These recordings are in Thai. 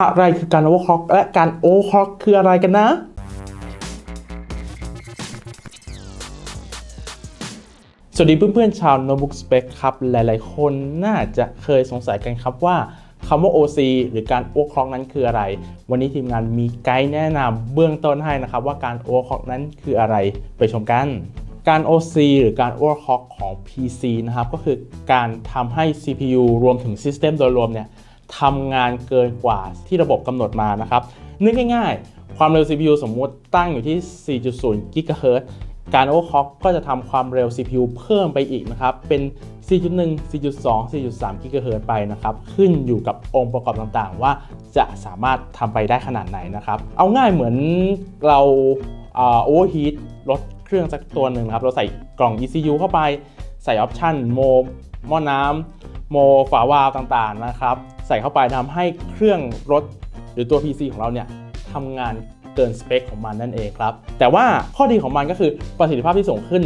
อะไรคือการโอเวอร์คล็อกและการโอเวอร์คล็อกคืออะไรกันนะ สวัสดีเพื่อนๆชาว Notebook Spec ครับ หลายๆ คนน่าจะเคยสงสัยกันครับว่าคำว่า OC หรือการ overclock นั้นคืออะไร วันนี้ทีมงานมีไกด์แนะนำเบื้องต้นให้นะครับ ว่าการ overclock นั้นคืออะไรไปชมกันการ OC หรือการ overclock ของ PC นะครับ ก็คือการทำให้ CPU รวมถึง System โดยรวมเนี่ย ทำงานเกินกว่าที่ระบบกำหนดมานะครับ นึกง่ายๆ ความเร็ว CPU สมมุติตั้งอยู่ที่ 4.0 GHz การ overclock ก็จะทำความเร็ว CPU เพิ่มไปอีกนะครับ เป็น 4.1 4.2 4.3 GHz ไปนะครับ ขึ้นอยู่กับองค์ประกอบต่างๆ ว่าจะสามารถทำไปได้ขนาดไหนนะครับ เอาง่ายเหมือนเราโอเวอร์ฮีทรถเครื่องสักตัวหนึ่งครับ เราใส่กล่อง ECU เข้าไป ใส่ออปชันโมหม้อน้ำ โมฝาวาล์วต่างๆนะครับ ใส่เข้าไปทำให้เครื่องรถหรือตัว PC ของเราเนี่ยทำงานเกินสเปคของมันนั่นเองครับ แต่ว่าข้อดีของมันก็คือประสิทธิภาพที่สูงขึ้น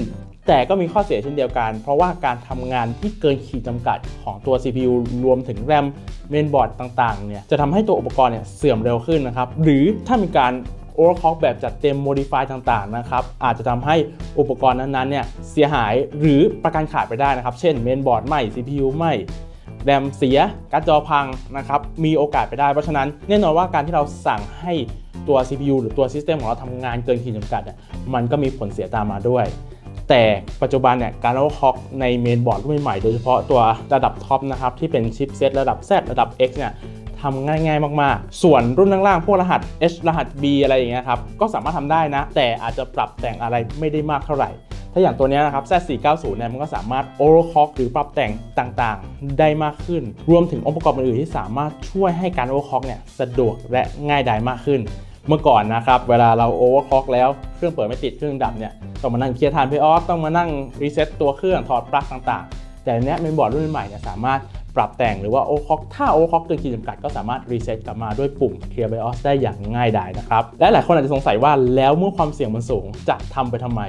แต่ก็มีข้อเสียเช่นเดียวกัน เพราะว่าการทำงานที่เกินขีดจำกัดของตัว CPU รวมถึงแรมเมนบอร์ดต่างๆเนี่ยจะทำให้ตัวอุปกรณ์เนี่ยเสื่อมเร็วขึ้นนะครับ หรือถ้ามีการ overclock แบบจัดเต็ม modify ต่างๆนะครับอาจจะทำให้อุปกรณ์นั้นๆเนี่ยเสียหายหรือประกันขาดไปได้นะครับ เช่นเมนบอร์ดไหม่ CPU ไหม่แรมเสียการ์ดจอพังนะครับมีโอกาสไปได้ เพราะฉะนั้นแน่นอนว่าการที่เราสั่งให้ตัว CPU หรือตัวซิสเต็มของเราทำงานเกินขีดจำกัดเนี่ยมันก็มีผลเสียตามมาด้วย แต่ปัจจุบันเนี่ยการเอาฮอกในเมนบอร์ดรุ่นใหม่โดยเฉพาะตัวระดับท็อปนะครับที่เป็นชิปเซตระดับ Z ระดับ X เนี่ย ทำง่าย ๆ มากๆ ส่วนรุ่นล่างๆพวกรหัส H รหัส B อะไรอย่างเงี้ยครับก็สามารถทำได้นะ แต่อาจจะปรับแต่งอะไรไม่ได้มากเท่าไหร่ ถ้าอย่างตัวเนี้ยนะครับ Z490 เนี่ยมันก็สามารถ overclock หรือปรับแต่งต่างๆ ได้มากขึ้น รวมถึงองค์ประกอบอื่นๆที่สามารถช่วยให้การ overclock เนี่ยสะดวกและง่ายดายมากขึ้น เมื่อก่อนนะครับเวลาเรา overclock แล้วเครื่องเปิดไม่ติดเครื่องดับเนี่ยต้องมานั่งเคลียร์ฐานเพย์ออฟต้องมานั่งรีเซ็ตตัวเครื่องถอดปลั๊กต่างๆ แต่อันเนี้ยเมนบอร์ดรุ่นใหม่เนี่ยสามารถ ปรับแต่งหรือว่า overclock ถ้า overclock เกินขีดจำกัดก็สามารถรีเซ็ตกลับมาด้วยปุ่ม clear BIOS ได้อย่างง่ายดายนะครับ และหลายคนอาจจะสงสัยว่าแล้วเมื่อความเสี่ยงมันสูงจะทำไปทำไม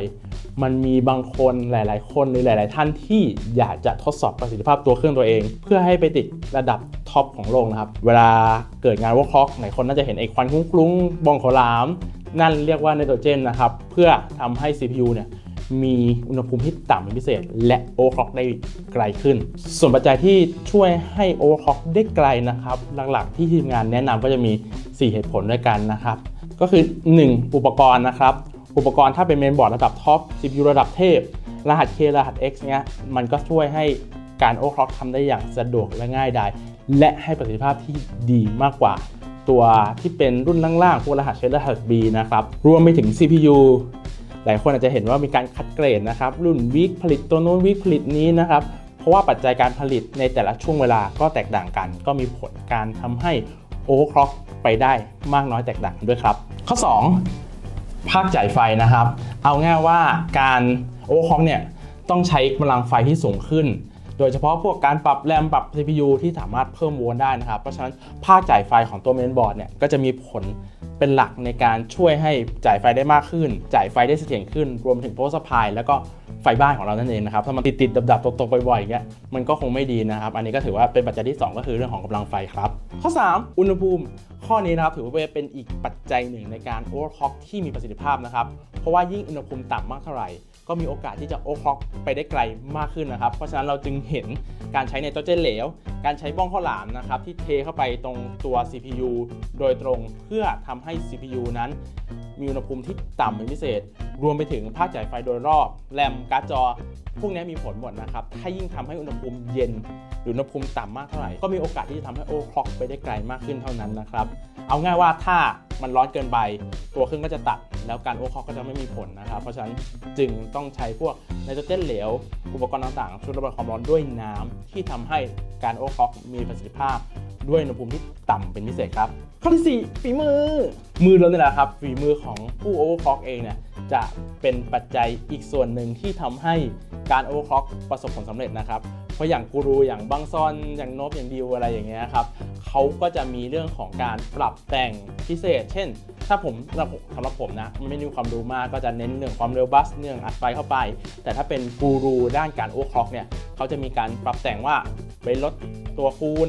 มันมีบางคนหลาย ๆ คนหรือหลาย ๆ ท่านที่อยากจะทดสอบประสิทธิภาพตัวเครื่องตัวเอง เพื่อให้ไปติดระดับท็อปของโลกนะครับ เวลาเกิดงาน overclock หลายคนน่าจะเห็นไอ้ควันคลุ้งๆบองโขลาม นั่นเรียกว่าไนโตรเจนนะครับเพื่อทำให้ CPU เนี่ย มีอุณหภูมิที่ต่ำเป็นพิเศษ และโอเวอร์คล็อกได้ไกลขึ้น ส่วนปัจจัยที่ช่วยให้โอเวอร์คล็อกได้ไกลนะครับ หลักๆที่ทีมงานแนะนำก็จะมี 4 เหตุผลด้วยกันนะครับ ก็คือ 1 อุปกรณ์นะครับ อุปกรณ์ถ้าเป็นเมนบอร์ดระดับท็อป CPU ระดับเทพ รหัส K รหัส X เนี้ยมันก็ช่วยให้การโอเวอร์คล็อกทำได้อย่างสะดวกและง่ายดายและให้ประสิทธิภาพที่ดีมากกว่าตัวที่เป็นรุ่นล่างๆพวกรหัสเชรหัส B นะครับ รวมไปถึง CPU หลายคนอาจจะเห็นว่ามีการคัดเกรดนะครับ รุ่นวิกผลิตตัวโน้นวิกผลิตนี้นะครับ เพราะว่าปัจจัยการผลิตในแต่ละช่วงเวลาก็แตกต่างกัน ก็มีผลการทำให้โอเวอร์คล็อกไปได้มากน้อยแตกต่างกันด้วยครับ ข้อ 2 ภาคจ่ายไฟนะครับ เอาง่ายว่าการโอเวอร์คล็อกเนี่ยต้องใช้กำลังไฟที่สูงขึ้น โดยเฉพาะพวกการปรับแรมปรับ CPU ที่สามารถเพิ่มโวลต์ได้นะครับ เพราะฉะนั้นภาคจ่ายไฟของตัวเมนบอร์ดเนี่ยก็จะมีผล เป็นหลักในการช่วยให้จ่ายไฟได้มากขึ้น จ่ายไฟได้เสถียรขึ้น รวมถึงโพสต์พายแล้วก็ไฟบ้านของเรานั่นเองนะครับ ถ้ามันติดๆดับๆตกๆบ่อยๆอย่างเงี้ยมันก็คงไม่ดีนะครับ อันนี้ก็ถือว่าเป็นปัจจัยที่ 2 ก็คือเรื่องของกำลังไฟครับ ข้อ 3 อุณหภูมิ ข้อนี้นะครับถือว่าเป็นอีกปัจจัยหนึ่งในการ overclock ที่มีประสิทธิภาพนะครับเพราะว่ายิ่งอุณหภูมิต่ำมากเท่าไหร่ ก็มีโอกาสที่จะ overclock ไปได้ไกลมากขึ้นนะครับ เพราะฉะนั้นเราจึงเห็นการใช้ไนโตรเจนเหลว การใช้บ้องข้าวหลามนะครับที่เทเข้าไปตรงตัว CPU โดยตรงเพื่อทำให้ CPU นั้น มีอุณหภูมิที่ต่ำเป็นพิเศษ รวมไปถึงภาคจ่ายไฟโดยรอบ แรมการ์ดจอ พวกนี้มีผลหมดนะครับ ถ้ายิ่งทำให้อุณหภูมิเย็น หรืออุณหภูมิต่ำมากเท่าไหร่ ก็มีโอกาสที่จะทำให้โอคล็อกไปได้ไกลมากขึ้นเท่านั้นนะครับ เอาง่ายว่าถ้ามันร้อนเกินไป ตัวเครื่องก็จะตัด แล้วการโอเคอกก็จะไม่มีผลนะครับ เพราะฉะนั้นจึงต้องใช้พวกไนโตรเจนเหลว อุปกรณ์ต่างๆ ช่วยระบายความร้อนด้วยน้ำที่ทำให้การโอเคอกมีประสิทธิภาพ ด้วยอุณหภูมิที่ต่ำเป็นพิเศษครับ ข้อที่4ฝีมือ มือเราเนี่ยแหละครับ ฝีมือของผู้โอเวอร์คล็อกเองเนี่ยจะเป็นปัจจัยอีกส่วนหนึ่งที่ทำให้การโอเวอร์คล็อกประสบผลสำเร็จนะครับ เพราะอย่างกูรูอย่างบังซอน อย่างโนบอย่างดิวอะไรอย่างเงี้ยครับเขาก็จะมีเรื่องของการปรับแต่งพิเศษ เช่น ถ้าผมสำหรับผมสำหรับผมนะไม่ด้มีความรู้มากก็จะเน้นเรื่องความเร็วบัสเรื่องอัดไฟเข้าไป แต่ถ้าเป็นกูรูด้านการโอเวอร์คล็อกเนี่ยเขาจะมีการปรับแต่งว่าไปลดตัวคูณ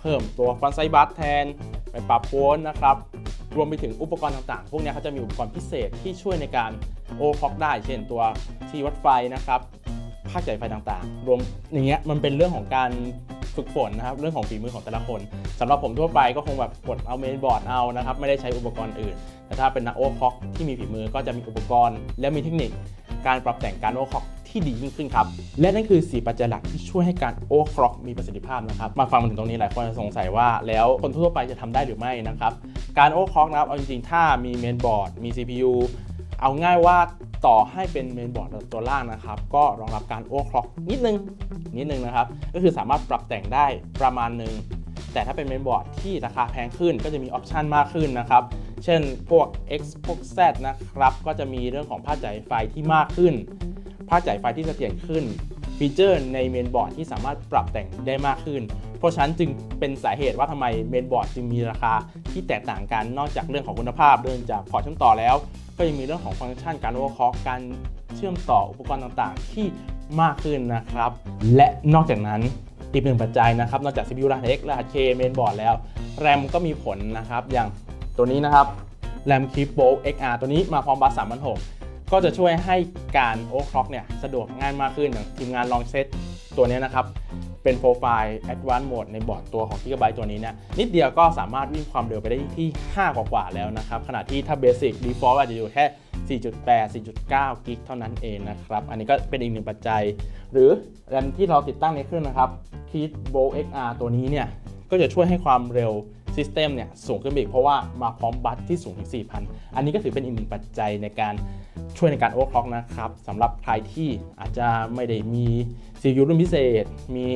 เพิ่มตัวฟอนไซบัสแทน ไปปรับโวลต์นะครับรวมไปถึงอุปกรณ์ต่างๆ พวกนี้เขาจะมีอุปกรณ์พิเศษที่ช่วยในการโอเคล็อกได้ เช่นตัวที่วัดไฟนะครับภาคจ่ายไฟต่างๆ รวมอย่างเงี้ยมันเป็นเรื่องของการ ฝึกฝนนะครับเรื่องของฝีมือของแต่ละคนสำหรับผมทั่วไปก็คงแบบกดเอาเมนบอร์ดเอานะครับไม่ได้ใช้อุปกรณ์อื่น แต่ถ้าเป็นนักโอคอกที่มีฝีมือก็จะมีอุปกรณ์ และมีเทคนิคการปรับแต่งการโอคอกที่ดียิ่งขึ้นครับ และนั่นคือ 4 ปัจจัยหลักที่ช่วยให้การโอคล็อกมีประสิทธิภาพนะครับ มาฟังมาถึงตรงนี้หลายคนจะสงสัยว่าแล้วคนทั่วไปจะทำได้หรือไม่นะครับ การโอคล็อกนะครับเอาจริงๆ ถ้ามีเมนบอร์ด มี CPU เอาง่ายว่าต่อให้เป็นเมนบอร์ดตัวล่างนะครับ ก็รองรับการโอคล็อกนิดนึง นิดนึงนะครับ ก็คือสามารถปรับแต่งได้ประมาณหนึ่งแต่ถ้าเป็นเมนบอร์ดที่ราคาแพงขึ้นก็จะมีออปชันมากขึ้นนะครับ เช่นพวก X พวก Z นะครับ ก็จะมีเรื่องของภาคจ่ายไฟที่มากขึ้น ภาคจ่ายไฟที่เสถียรขึ้น ฟีเจอร์ในเมนบอร์ดที่สามารถปรับแต่งได้มากขึ้น เพราะฉะนั้นจึงเป็นสาเหตุว่าทำไมเมนบอร์ดจึงมีราคาที่แตกต่างกัน นอกจากเรื่องของคุณภาพเรื่องจากพอร์ตเชื่อมต่อแล้ว ก็ยังมีเรื่องของฟังก์ชันการโอเวอร์คล็อกการเชื่อมต่ออุปกรณ์ต่างๆ ที่มากขึ้นนะครับ และนอกจากนั้นอีกหนึ่งปัจจัยนะครับ นอกจาก CPU รหัส X รหัส K เมนบอร์ดแล้ว แรมก็มีผลนะครับ อย่างตัวนี้นะครับแรมคิปโบ XR ตัวนี้มาพร้อมบัส3,600ก็จะช่วยให้การโอ e คล็อกเนี่ยสะดวกง่ายมากขึ้นอย่างทีมงานลองเซตตัวนี้นะครับ เป็นโปรไฟล์ Advanced Mode ในบอร์ดตัวของ Gigabyte ตัวนี้เนี่ยนิดเดียวก็สามารถวิ่งความเร็วไปได้ที่ 5 กว่าๆแล้วนะครับ ขณะที่ถ้า Basic Default อาจจะอยู่แค่ 4.8 4.9 กิกเท่านั้นเองนะครับ อันนี้ก็เป็นอีกหนึ่งปัจจัย หรือแรมที่เราติดตั้งในเครื่องนะครับ Kit b o XR ตัวนี้เนี่ยก็จะช่วยให้ความเร็ว ซิสเต็มเนี่ยสูงขึ้นไปอีกเพราะว่ามาพร้อมบัตที่สูงถึง 4,000 อันนี้ก็ถือเป็นอีกหนึ่งปัจจัยในการช่วยในการโอเวอร์คล็อกนะครับสำหรับใครที่อาจจะไม่ได้มี CPU รุ่นพิเศษ มี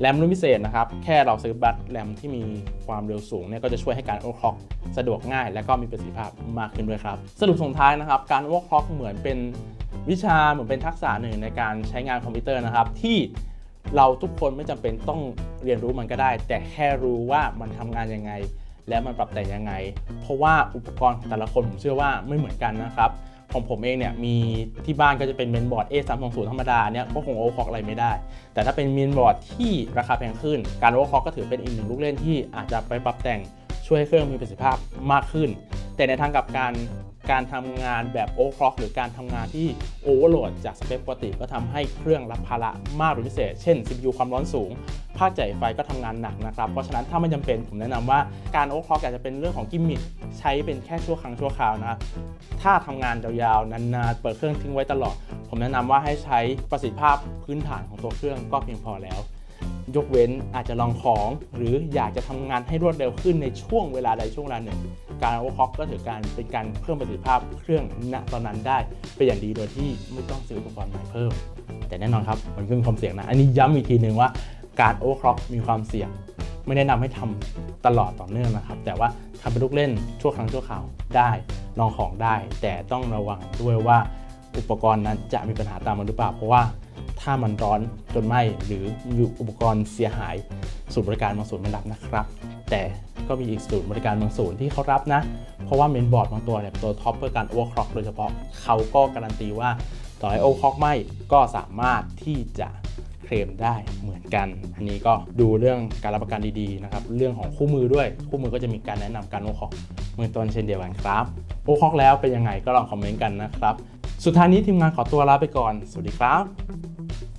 แรมรุ่นพิเศษนะครับ แค่เราซื้อบัตแรมที่มีความเร็วสูงเนี่ยก็จะช่วยให้การโอเวอร์คล็อกสะดวกง่าย และก็มีประสิทธิภาพมากขึ้นด้วยครับ สรุปส่งท้ายนะครับ การโอเวอร์คล็อกเหมือนเป็นวิชาเหมือนเป็นทักษะหนึ่งในการใช้งานคอมพิวเตอร์นะครับที่ เราทุกคนไม่จำเป็นต้องเรียนรู้มันก็ได้ แต่แค่รู้ว่ามันทำงานยังไง และมันปรับแต่งยังไง เพราะว่าอุปกรณ์ของแต่ละคนผมเชื่อว่าไม่เหมือนกันนะครับของผมเองเนี่ยมีที่บ้านก็จะเป็นเมนบอร์ด A320 ธรรมดาเนี่ยก็คงโอเวอร์คอกอะไรไม่ได้ แต่ถ้าเป็นเมนบอร์ดที่ราคาแพงขึ้น การโอเวอร์คอกก็ถือเป็นอีกหนึ่งลูกเล่นที่อาจจะไปปรับแต่งช่วยให้เครื่องมีประสิทธิภาพมากขึ้น แต่ในทางกลับการ การทำงานแบบโอเวอร์คล็อกหรือการทำงานที่โอเวอร์โหลดจากสเปคปกติก็ทำให้เครื่องรับภาระมากเป็นพิเศษ เช่น CPU ความร้อนสูง ภาคจ่ายไฟก็ทำงานหนักนะครับ เพราะฉะนั้นถ้าไม่จำเป็นผมแนะนำว่าการโอเวอร์คล็อกอาจจะเป็นเรื่องของกิมมิคใช้เป็นแค่ชั่วครั้งชั่วคราวนะครับถ้าทำงานยาวๆนานๆเปิดเครื่องทิ้งไว้ตลอด ผมแนะนำว่าให้ใช้ประสิทธิภาพพื้นฐานของตัวเครื่องก็เพียงพอแล้วยกเว้นอาจจะลองของ หรืออยากจะทำงานให้รวดเร็วขึ้นในช่วงเวลาใดช่วงเวลาหนึ่ง การโอเวอร์คล็อกก็ถือการเป็นการเพิ่มประสิทธิภาพเครื่องณตอนนั้นได้เป็นอย่างดีโดยที่ไม่ต้องซื้ออุปกรณ์ใหม่เพิ่ม แต่แน่นอนครับมันก็มีความเสี่ยงนะ อันนี้ย้ำอีกทีหนึ่งว่าการโอเวอร์คล็อกมีความเสี่ยง ไม่แนะนำให้ทำตลอดต่อเนื่องนะครับ แต่ว่าทำเป็นลูกเล่นชั่วครั้งชั่วคราวได้ลองของได้ แต่ต้องระวังด้วยว่าอุปกรณ์นั้นจะมีปัญหาตามมาหรือเปล่าเพราะว่าถ้ามันร้อนจนไหม้หรือมีอุปกรณ์เสียหายศูนย์บริการบางศูนย์ไม่รับนะครับ แต่ ก็มีอีกศูนย์บริการบางศูนย์ที่เขารับนะ เพราะว่าเมนบอร์ดบางตัวเนี่ยตัวท็อปเพื่อการโอเวอร์คล็อกโดยเฉพาะเขาก็การันตีว่าต่อให้โอเวอร์คล็อกไหม้ก็สามารถที่จะเคลมได้เหมือนกัน อันนี้ก็ดูเรื่องการรับประกันดีๆนะครับ เรื่องของคู่มือด้วย คู่มือก็จะมีการแนะนำการโอเวอร์คล็อกมือต้นเช่นเดียวกันครับ โอเวอร์คล็อกแล้วเป็นยังไงก็ลองคอมเมนต์กันนะครับ สุดท้ายนี้ทีมงานขอตัวลาไปก่อน สวัสดีครับ